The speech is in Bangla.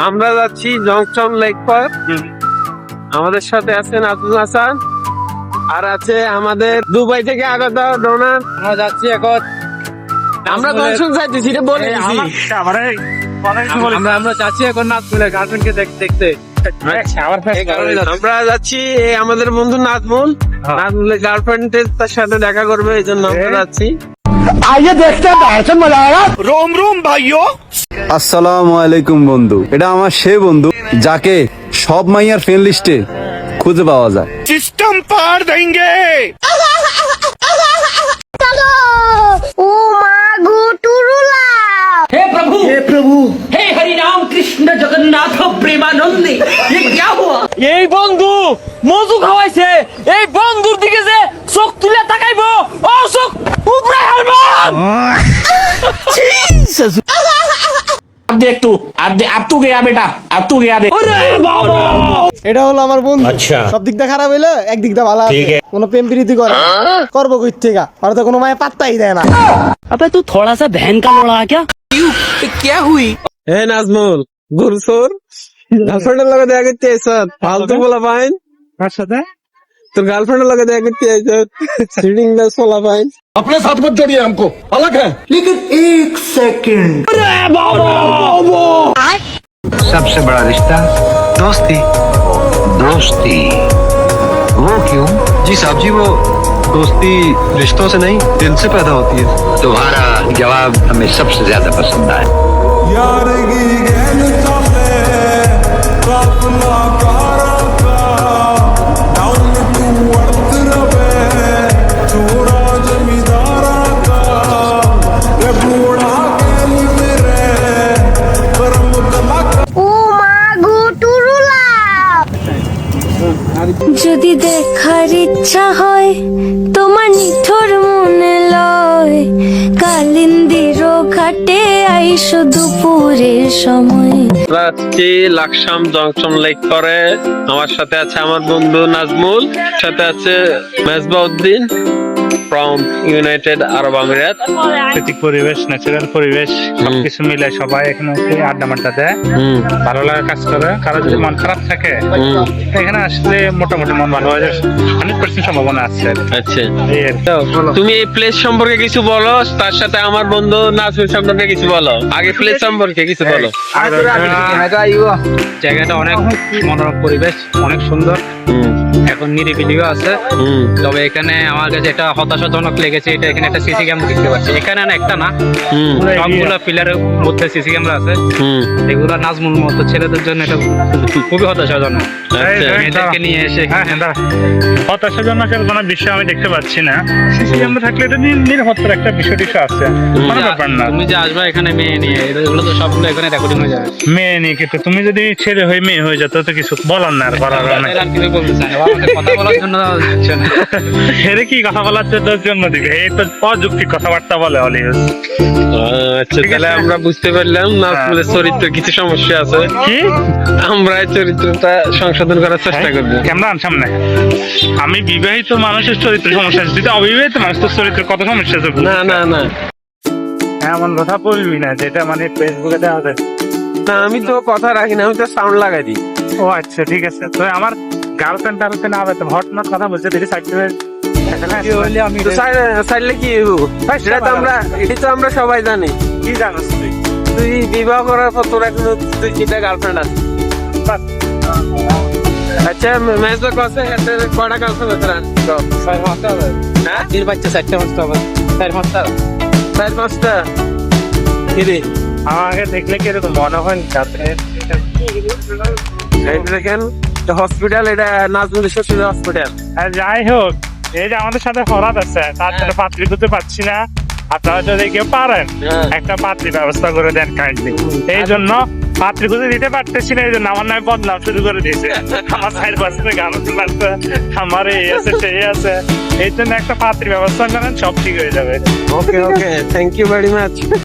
আমরা যাচ্ছি জংশন লেক পার্ক আমাদের সাথে আছেন আব্দুল হাসান। আর আছে আমাদের দুবাই থেকে আগত ডোনার। আমরা যাচ্ছি এখন আমরা জংশন এটা বলে দিছি। আমরা আমরা যাচ্ছি এখন গার্লফ্রেন্ডকে দেখতে। এই আমরা যাচ্ছি আমাদের বন্ধু নাজমুল। হ্যাঁ। নাজমুলের গার্লফ্রেন্ড তার সাথে দেখা করবে এই জন্য আমরা? যাচ্ছি। আসসালামু আলাইকুম বন্ধু। এটা আমার সে বন্ধু যাকে সব মাইয়ার ফ্রেন্ড লিস্টে খুঁজে পাওয়া যায়। সিস্টেম পার দেঙ্গে ও মা গো টুরুলা। হে প্রভু। হে প্রভু। হে হরি নাম কৃষ্ণ জগন্নাথ প্রেমানন্দে। এই বন্ধু মজু খাওয়াইছে। এই বন্ধুর দিকে যে চোখ তুলে তাকাইবো ও চোখ উপরে হেলমেট এটা হলো আমার বন্ধু সব দিক দিয়ে খারাপ হইলে একদিক দিয়ে ভালো আছে কোনো প্রেম প্রীতি করে করবো কই থেকে আর তো কোনো মায়ে পাত্তাই দেয় না अबे तू थोड़ा सा बहन का लोड़ा है क्या হে নাজমুল গুরসুর গার্লফ্রেন্ডের লগে দেখা করতে আইছ ফালতু বলা পাইন কার সাথে তোর গার্লফ্রেন্ডের লগে দেখা করতে আইছ সিডিং দাস বলা পাইন सबसे बड़ा रिश्ता दोस्ती। दोस्ती। वो क्यों? जी साहब जी वो दोस्ती रिश्तों से नहीं दिल से पैदा होती है। तुम्हारा जवाब हमें सबसे ज़्यादा पसंद आया। ও যদি দেখার ইচ্ছা হয় তোমার নিঠোর মনে লয়। কালিন্দির ঘাটে আইসো দুপুরের সময়। রাত্রি লাকসাম জংশন লেক করে আমার সাথে আছে আমার বন্ধু নাজমুল সাথে আছে মেজবাউদ্দিন। ফ্রম ইউনাইটেড আরব আমিরাত। প্রাকৃতিক পরিবেশ ন্যাচারাল পরিবেশ সবকিছু মিলে সবাই এখানে উঠে আড্ডা মাড্ডা দেয়। ভালো লাগা কাজ করে। কারও যদি মন খারাপ থাকে এখানে আসলে মোটামুটি মন ভালো হয়ে হান্ড্রেড পার্সেন্ট সম্ভাবনা আছে। আচ্ছা। তুমি এই প্লেস সম্পর্কে কিছু বলো তার সাথে আমার বন্ধু নাজমুল সম্পর্কে কিছু বলো। আগে প্লেস সম্পর্কে কিছু বলো। জায়গাটা অনেক মনোরম পরিবেশ অনেক সুন্দর। এখন নিরিবিলিও আছে। হুম। তবে এখানে আমার কাছে একটা হতাশাজনক লেগেছে। এটা এখানে একটা সিসি ক্যামেরা দেখতে পাচ্ছি। এখানে না একটা না সবগুলো পিলারের মধ্যে সিসি ক্যামেরা আছে। এগুলো নাজমুল মতো ছেলেদের জন্য এটা খুবই হতাশাজনক। আচ্ছা। মেয়েদেরকে নিয়ে এসে হ্যাঁ হ্যাঁ কোনো বিষয় আমি দেখতে পাচ্ছি না। সিসি ক্যামেরা থাকলে এটা নিরাপত্তার একটা বিষয় টিষয় আছে। কোনো ব্যাপার না। তুমি যে আসবে এখানে মেয়ে নিয়ে এগুলো তো সবগুলো এখানে রেকর্ডিং হয়ে যাবে। মেয়ে নিয়ে কিন্তু তুমি যদি ছেলে হয়ে মেয়ে হয়ে যেত তো কিছু বলার না আর চাই না। কথা বলার জন্য। হেরে কি কথা বলার জন্য জন্য দিবে। এই তো অযৌক্তিক কথাবার্তা বলে আচ্ছা তাহলে আমরা বুঝতে পারলাম নাজমুলের চরিত্র কিছু সমস্যা আছে। কি? আমরা এই চরিত্রটা সংশোধন করার চেষ্টা করব। ক্যামেরা আন সামনে? আমি বিবাহিত মানুষের চরিত্র সমস্যা আছে। অবিবাহিত মানুষের চরিত্র কত সমস্যা আছে? না না না। এমন কথা বলবি না যেটা মানে ফেসবুকে দেওয়া যায় না আমি তো কথা রাখি না আমি তো সাউন্ড লাগাই দিই। ও আচ্ছা ঠিক আছে। তো আমার গার্লফ্রেন্ড টার্লফ্রেন্ড আবার তো হটনট কথা বলছে দেখি সাইড কি? তো আমরা এটা তো আমরা সবাই জানি। কি জানোস তুই? তুই বিবাহ করার পর তোর এখন তুই তিনটা গার্লফ্রেন্ড আছে। আচ্ছা কসে গার্লফ্রেন্ড আছে হ্যাঁ? তিন বাচ্চা চারটে মাস তো চার পাঁচটা। চার পাঁচটা? কিরে আমাকে দেখলে কি এরকম মনে হয় যাতে দেখেন হসপিটাল এটা নাজমুল হসপিটাল আর যাই হোক এই যে আমাদের সাথে হরাত আছে তার সাথে পাত্রী দিতে পারছি না। আপনারা যদি কেউ পারেন হ্যাঁ। একটা পাত্রী ব্যবস্থা করে দেন কাইন্ডলি এই জন্য পাত্রী খুঁজে দিতে পারতেছি না এই জন্য আমার নামে বদনাম শুরু করে দিয়েছে। আমার সাইড পাশে গান লাগছে আমার এই আছে সেই আছে। এই জন্য একটা পাত্রী ব্যবস্থা করেন সব ঠিক হয়ে যাবে। Okay okay thank you very much